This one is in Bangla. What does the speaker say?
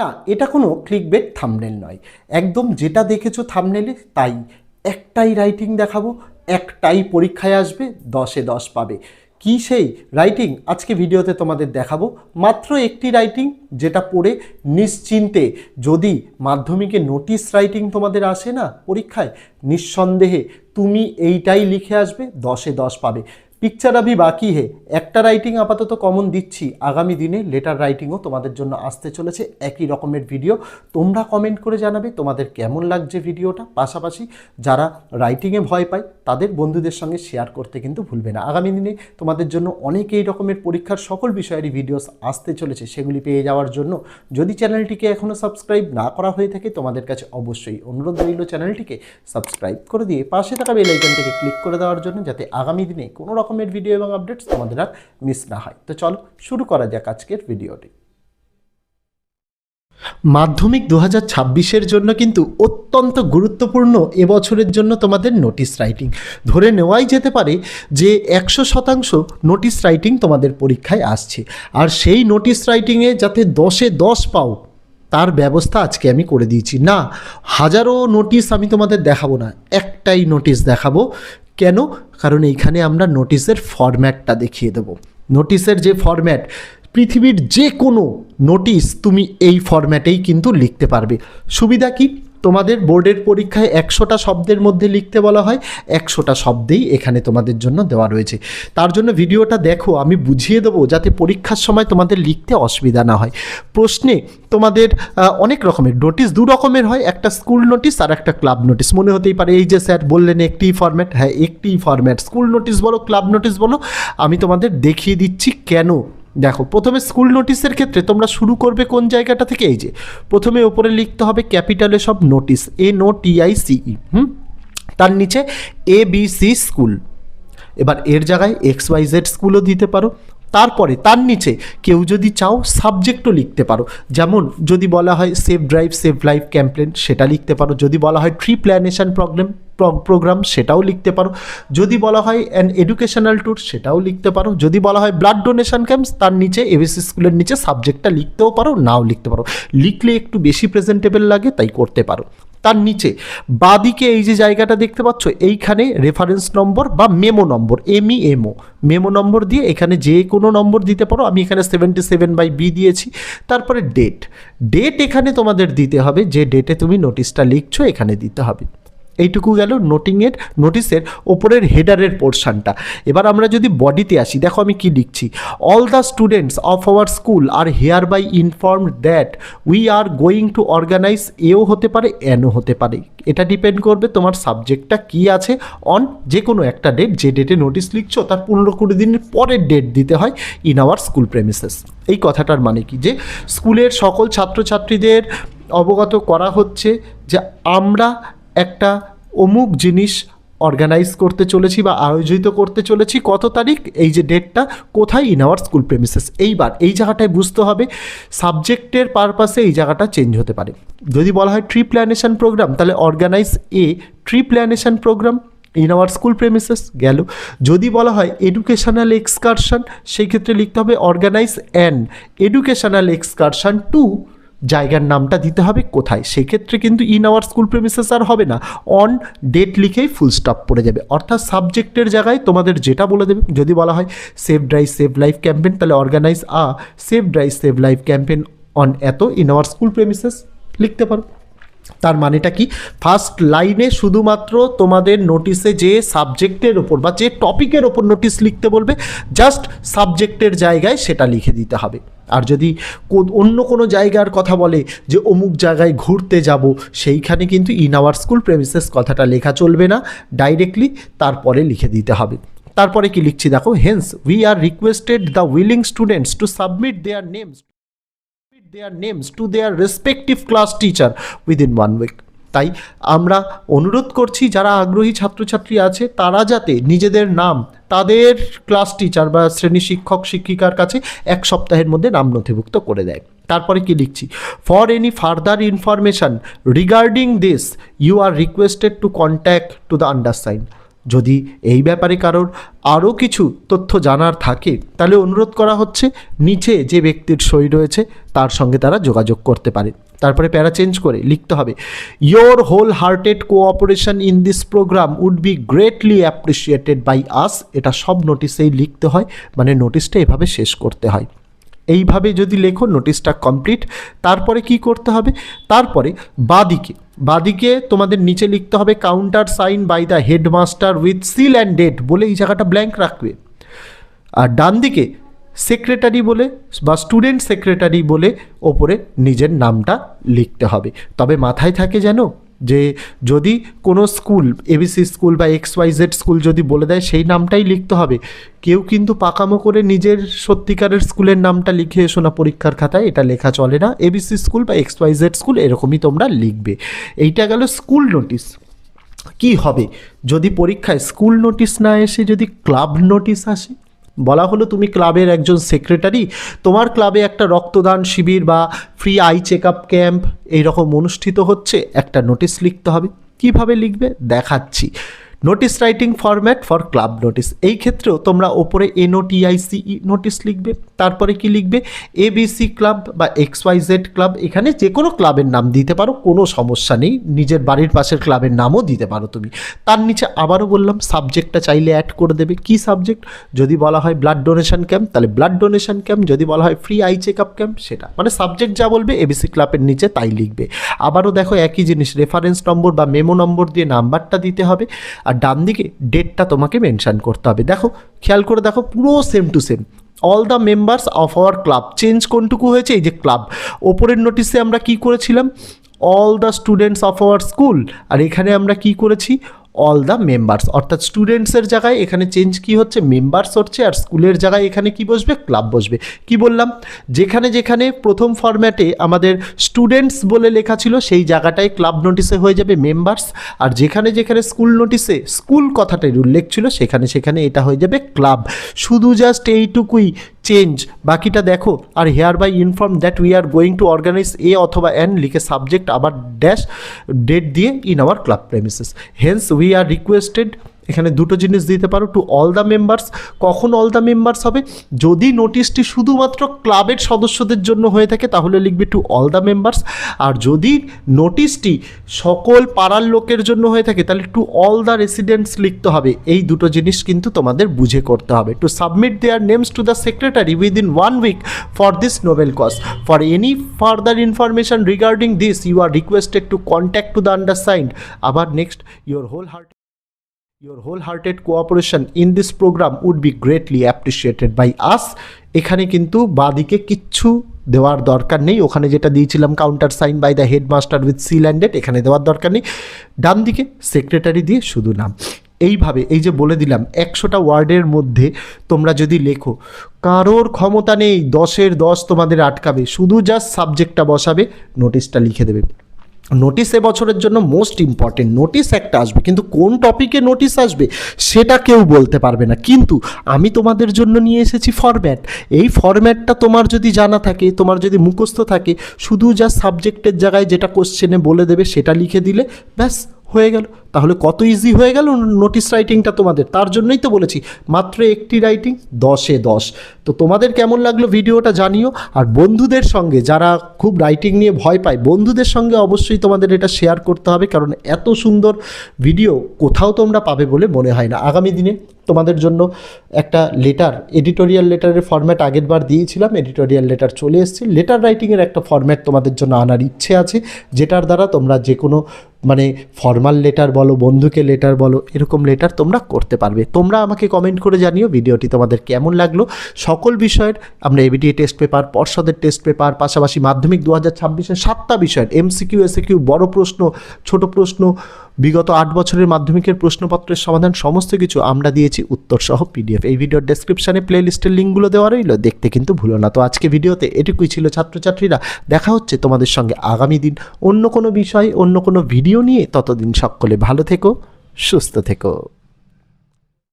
না, এটা কোনো ক্লিকবেট থামনেল নয়। একদম যেটা দেখেছ থামনেলে তাই। একটাই রাইটিং দেখাবো, একটাই পরীক্ষায় আসবে, দশে দশ পাবে। কি সেই রাইটিং আজকে ভিডিওতে তোমাদের দেখাবো। মাত্র একটি রাইটিং যেটা পড়ে নিশ্চিন্তে। যদি মাধ্যমিকে নোটিশ রাইটিং তোমাদের আসে না পরীক্ষায়, নিঃসন্দেহে তুমি এইটাই লিখে আসবে, দশে দশ পাবে। পিকচার আভি বাকি হে। একটা রাইটিং আপাতত কমন দিচ্ছি। আগামী দিনে লেটার রাইটিংও তোমাদের জন্য আসতে চলেছে একই রকমের ভিডিও তোমরা কমেন্ট করে জানাবে তোমাদের কেমন লাগছে ভিডিওটা পাশাপাশি যারা রাইটিংয়ে ভয় পায়, তাদের বন্ধুদের সঙ্গে শেয়ার করতে কিন্তু ভুলবে না। আগামী দিনে তোমাদের জন্য অনেক এই রকমের পরীক্ষার সকল বিষয়েরই ভিডিওস আসতে চলেছে। সেগুলি পেয়ে যাওয়ার জন্য যদি চ্যানেলটিকে এখনও সাবস্ক্রাইব না করা হয়ে থাকে, তোমাদের কাছে অবশ্যই অনুরোধ রইল চ্যানেলটিকে সাবস্ক্রাইব করে দিয়ে পাশে থাকা বেল আইকনটিকে ক্লিক করে দেওয়ার জন্য, যাতে আগামী দিনে কোনো রকমের ভিডিও এবং আপডেটস তোমাদের আর মিস না হয়। তো চলো শুরু করা যাক আজকের ভিডিওটি মাধ্যমিক দু হাজার জন্য কিন্তু অত্যন্ত গুরুত্বপূর্ণ এবছরের জন্য তোমাদের নোটিশ রাইটিং ধরে নেওয়াই যেতে পারে যে একশো শতাংশ নোটিশ রাইটিং তোমাদের পরীক্ষায় আসছে। আর সেই নোটিশ রাইটিংয়ে যাতে দশে দশ পাও, তার ব্যবস্থা আজকে আমি করে দিয়েছি। না, হাজারো নোটিশ আমি তোমাদের দেখাবো না, একটাই নোটিশ দেখাবো কেন? কারণ এইখানে আমরা নোটিশের ফরম্যাটটা দেখিয়ে দেব। নোটিশের যে ফরম্যাট পৃথিবীর যে কোনো নোটিশ তুমি এই ফরম্যাটেই কিন্তু লিখতে পারবে। সুবিধা কি? তোমাদের বোর্ডের পরীক্ষায় একশোটা শব্দের মধ্যে লিখতে বলা হয়, একশোটা শব্দেই এখানে তোমাদের জন্য দেওয়া রয়েছে। তার জন্য ভিডিওটা দেখো, আমি বুঝিয়ে দেবো যাতে পরীক্ষার সময় তোমাদের লিখতে অসুবিধা না হয়। প্রশ্নে তোমাদের অনেক রকমের নোটিশ দু রকমের হয়, একটা স্কুল নোটিশ আর একটা ক্লাব নোটিশ মনে হতেই পারে এই যে স্যার বললেন একটি ফরম্যাট হ্যাঁ একটি ফরম্যাট স্কুল নোটিশ বলো ক্লাব নোটিশ বলো, আমি তোমাদের দেখিয়ে দিচ্ছি কেন দেখো, প্রথমে স্কুল নোটিশের ক্ষেত্রে তোমরা শুরু করবে কোন জায়গাটা থেকে? এই যে, প্রথমে ওপরে লিখতে হবে ক্যাপিটালে সব নোটিশ এ নো টিআই সিই হুম? তার নিচে এ বি সি স্কুল এবার এর জায়গায় এক্স ওয়াই জেড স্কুলও দিতে পারো। তারপরে, তার নিচে কেউ যদি চাও সাবজেক্টও লিখতে পারো। যেমন যদি বলা হয় safe drive save life campaign সেটা লিখতে পারো। যদি বলা হয় ট্রি প্ল্যানেশন প্রবলেম প্রোগ্রাম সেটাও লিখতে পারো। যদি বলা হয় অ্যান এডুকেশনাল ট্যুর সেটাও লিখতে পারো। যদি বলা হয় ব্লাড ডোনেশন ক্যাম্পস তার নিচে এবিসি স্কুলের নিচে সাবজেক্টটা লিখতেও পারো, নাও লিখতে পারো। লিখলে একটু বেশি প্রেজেন্টেবল লাগে, তাই করতে পারো। তার নিচে। বাদিকে এই যে জায়গাটা দেখতে পাচ্ছ, এইখানে রেফারেন্স নম্বর বা memo number M E M O memo number দিয়ে এখানে যে কোনো নম্বর দিতে পারো। আমি এখানে সেভেন্টি সেভেন বাই বি দিয়েছি। তারপরে ডেট ডেট এখানে তোমাদের দিতে হবে। যে ডেটে তুমি নোটিশটা লিখছো, এখানে দিতে হবে। এইটুকু গেল নোটিংয়ের নোটিসের ওপরের হেডারের পোর্শনটা এবার আমরা যদি বডিতে আসি, দেখো আমি কি লিখছি। All the students of our school are hereby informed that we are going to organise এও হতে পারে, এনও হতে পারে। এটা ডিপেন্ড করবে তোমার সাবজেক্টটা কি আছে অন যে কোনো একটা ডেট যে ডেটে নোটিশ লিখছো, তার পনেরো কুড়ি দিনের পরের ডেট দিতে হয় ইন আওয়ার স্কুল প্রেমিসেস এই কথাটার মানে কি? যে স্কুলের সকল ছাত্রছাত্রীদের অবগত করা হচ্ছে যে আমরা একটা অমুক জিনিস অর্গানাইজ করতে চলেছি বা আয়োজিত করতে চলেছি, কত তারিখ? এই যে ডেটটা কোথায় ইন আওয়ার স্কুল প্রেমিসেস এইবার, এই জায়গাটায় বুঝতে হবে সাবজেক্টের পারপাসে এই জায়গাটা চেঞ্জ হতে পারে। যদি বলা হয় ট্রি প্ল্যানেশন প্রোগ্রাম তাহলে organise a tree plantation program in our school premises গেল। যদি বলা হয় এডুকেশনাল এক্সকারশন সেই ক্ষেত্রে লিখতে হবে organise an educational excursion to জায়গার নামটা দিতে হবে কোথায়? সেক্ষেত্রে কিন্তু ইন আওয়ার স্কুল প্রেমিসেস আর হবে না। অন ডেট লিখেই ফুল স্টপ পড়ে যাবে। অর্থাৎ সাবজেক্টের জায়গায় তোমাদের যেটা বলে দেবে, যদি বলা হয় safe drive save life campaign তাহলে organise a safe drive save life campaign on এত ইন আওয়ার স্কুল প্রেমিসেস লিখতে পারো। তার মানেটা কি? ফার্স্ট লাইনে শুধুমাত্র তোমাদের নোটিশে যে সাবজেক্টের ওপর বা যে টপিকের ওপর নোটিশ লিখতে বলবে জাস্ট সাবজেক্টের জায়গায় সেটা লিখে দিতে হবে। আর যদি অন্য কোনো জায়গার কথা বলে যে অমুক জায়গায় ঘুরতে যাব, সেইখানে কিন্তু ইন আওয়ার স্কুল প্রেমিসেস কথাটা লেখা চলবে না ডাইরেক্টলি তারপরে লিখে দিতে হবে। তারপরে কি লিখছি? দেখো hence we are requested the willing students to submit their names their names to their respective class teacher within one week তাই আমরা অনুরোধ করছি, যারা আগ্রহী ছাত্রছাত্রী আছে, তারা যাতে নিজেদের নাম তাদের ক্লাস টিচার বা শ্রেণি শিক্ষক, শিক্ষিকার কাছে এক সপ্তাহের মধ্যে নাম নথিভুক্ত করে দেয়। তারপরে কি লিখছি? For any further information regarding this you are requested to contact to the undersign যদি এই ব্যাপারে কারোর আরও কিছু তথ্য জানার থাকে, তাহলে অনুরোধ করা হচ্ছে নিচে যে ব্যক্তির সই রয়েছে, তার সঙ্গে তারা যোগাযোগ করতে পারে। তারপরে প্যারা চেঞ্জ করে লিখতে হবে your wholehearted cooperation in this program would be greatly appreciated by us এটা সব নোটিসেই লিখতে হয় মানে নোটিশটা এভাবে শেষ করতে হয়। এইভাবে যদি লেখো নোটিশটা কমপ্লিট তারপরে কি করতে হবে? তারপরে বাদিকে বাদিকে তোমাদের নিচে লিখতে হবে countersign by the headmaster with seal and date বলে এই জায়গাটা ব্ল্যাঙ্ক রাখবে। আর ডান দিকে সেক্রেটারি বলে বা স্টুডেন্ট সেক্রেটারি বলে ওপরে নিজের নামটা লিখতে হবে। তবে মাথায় থাকে যেন যে যদি কোনো স্কুল এবিসি স্কুল বা এক্স ওয়াই জেড স্কুল যদি বলে দেয়, সেই নামটাই লিখতে হবে। কেউ কিন্তু পাকামো করে নিজের সত্যিকারের স্কুলের নামটা লিখে এসো না পরীক্ষার খাতায়, এটা লেখা চলে না। এবিসি স্কুল বা এক্স ওয়াই জেড স্কুল এরকমই তোমরা লিখবে। এইটা গেল স্কুল নোটিশ। কি হবে? যদি পরীক্ষায় স্কুল নোটিশ না এসে যদি ক্লাব নোটিশ আসে বলা হলো তুমি ক্লাবের একজন সেক্রেটারি। তোমার ক্লাবে একটা রক্তদান শিবির বা free eye check up camp এইরকম অনুষ্ঠিত হচ্ছে। একটা নোটিশ লিখতে হবে। কীভাবে লিখবে? দেখাচ্ছি। Notice writing format for club notice এই ক্ষেত্রেও তোমরা ওপরে এনওটিআইসিই নোটিশ লিখবে, তারপরে কি লিখবে? এবিসি ক্লাব বা এক্স ওয়াই জেড ক্লাব এখানে যে কোনো ক্লাবের নাম দিতে পারো, কোনো সমস্যা নেই। নিজের বাড়ির পাশের ক্লাবের নামও দিতে পারো তুমি। তার নিচে আবারও বললাম সাবজেক্টটা চাইলে অ্যাড করে দেবে। কি সাবজেক্ট যদি বলা হয় ব্লাড ডোনেশন ক্যাম্প তাহলে ব্লাড ডোনেশন ক্যাম্প যদি বলা হয় free eye check up camp সেটা। মানে সাবজেক্ট যা বলবে এবিসি ক্লাবের নিচে তাই লিখবে। আবারও দেখো একই জিনিস রেফারেন্স নম্বর বা মেমো নম্বর দিয়ে নাম্বারটা দিতে হবে। আর ডান দিকে ডেটটা তোমাকে মেনশান করতে হবে। দেখো, খেয়াল করে দেখো, পুরো same to same all the members of our club change কোনটুকু হয়েছে? এই যে ক্লাব ওপরের নোটিশে আমরা কি করেছিলাম? All the students of our school আর এখানে আমরা কি করেছি? অল দ্য মেম্বার্স অর্থাৎ স্টুডেন্টসের জায়গায় এখানে চেঞ্জ কি হচ্ছে? মেম্বার্স হচ্ছে আর স্কুলের জায়গায় এখানে কি বসবে? ক্লাব বসবে। কি বললাম? যেখানে যেখানে প্রথম ফরম্যাটে আমাদের স্টুডেন্টস বলে লেখা ছিল, সেই জায়গাটায় ক্লাব নোটিসে হয়ে যাবে মেম্বার্স আর যেখানে যেখানে স্কুল নোটিসে স্কুল কথাটার উল্লেখ ছিল, সেখানে সেখানে এটা হয়ে যাবে ক্লাব শুধু জাস্ট এইটুকুই চেঞ্জ বাকিটা দেখো, আর hereby inform that we are going to organize a অথবা অ্যান লিখে সাবজেক্ট আবার ড্যাশ ডেট দিয়ে in our club premises hence we are requested এখানে দুটো জিনিস দিতে পারো টু অল দ্য মেম্বার্স কখন অল দ্য মেম্বার্স হবে? যদি নোটিশটি শুধুমাত্র ক্লাবের সদস্যদের জন্য হয়ে থাকে, তাহলে লিখবে টু অল দ্য মেম্বার্স আর যদি নোটিশটি সকল পাড়ার লোকের জন্য হয়ে থাকে, তাহলে টু অল দ্য রেসিডেন্টস লিখতে হবে। এই দুটো জিনিস কিন্তু তোমাদের বুঝে করতে হবে। To submit their names to the secretary within one week for this noble cause for any further information regarding this you are requested to contact to the undersigned আবার next your whole heart Your wholehearted cooperation in this program would be greatly appreciated by us. এখানে কিন্তু বাদিকে কিচ্ছু দেওয়ার দরকার নেই। ওখানে যেটা দিয়েছিলাম countersign by the headmaster with seal and date এখানে দেওয়ার দরকার নেই। ডান দিকে সেক্রেটারি দিয়ে শুধু নাম। এইভাবে, এই যে বলে দিলাম, একশোটা ওয়ার্ডের মধ্যে তোমরা যদি লেখো, কারোর ক্ষমতা নেই, দশের দশ তোমাদের আটকাবে। শুধু জাস্ট সাবজেক্টটা বসাবে নোটিশটা লিখে দেবে। নোটিশ বছরের জন্য মোস্ট ইম্পর্টেন্ট নোটিস একটা আসবে, কিন্তু কোন টপিকে নোটিস আসবে, সেটা কেউ বলতে পারবে না। কিন্তু আমি তোমাদের জন্য নিয়ে এসেছি ফরম্যাট এই ফরম্যাটটা তোমার যদি জানা থাকে, তোমার যদি মুখস্থ থাকে, শুধু যা সাবজেক্টের জায়গায় যেটা কোশ্চেনে বলে দেবে, সেটা লিখে দিলে, ব্যাস। হয়ে গেল। তাহলে কত ইজি হয়ে গেল নোটিশ রাইটিংটা তোমাদের? তার জন্যই তো বলেছি, মাত্র একটি রাইটিং দশে দশ। তো তোমাদের কেমন লাগল ভিডিওটা জানিও। আর বন্ধুদের সঙ্গে, যারা খুব রাইটিং নিয়ে ভয় পায়, বন্ধুদের সঙ্গে অবশ্যই তোমাদের এটা শেয়ার করতে হবে, কারণ এত সুন্দর ভিডিও কোথাও তোমরা পাবে বলে মনে হয় না। আগামী দিনে তোমাদের জন্য একটা লেটার এডিটোরিয়াল লেটারের ফর্ম্যাট আগের বার দিয়েছিলাম এডিটোরিয়াল লেটার চলে এসেছে। লেটার রাইটিংয়ের একটা ফর্ম্যাট তোমাদের জন্য আনার ইচ্ছে আছে, যেটার দ্বারা তোমরা যে কোনো মানে ফর্মাল লেটার বলো, বন্ধুকে লেটার বলো, এরকম লেটার তোমরা করতে পারবে। তোমরা আমাকে কমেন্ট করে জানিও ভিডিওটি তোমাদের কেমন লাগল। সকল বিষয়ের আমরা এবিডিএ টেস্ট পেপার পর্ষদের টেস্ট পেপার পাশাপাশি মাধ্যমিক দু হাজার ছাব্বিশের সাতটা বিষয়ের এমসিকিউ এসিকিউ বড় প্রশ্ন, ছোট প্রশ্ন বিগত আট বছরের মাধ্যমিকের প্রশ্নপত্রের সমাধান সমস্ত কিছু আমরা দিয়েছি উত্তর সহ পিডিএফ এই ভিডিওর ডেসক্রিপশানে প্লে লিস্টের লিঙ্কগুলো দেওয়া রইল, দেখতে কিন্তু ভুলো না। তো আজকে ভিডিওতে এটুকুই ছিল ছাত্রছাত্রীরা। দেখা হচ্ছে তোমাদের সঙ্গে আগামী দিন অন্য কোনো বিষয়, অন্য কোনো ভিডিও নিয়ে। ততদিন সকলে ভালো থেকো, সুস্থ থেকো।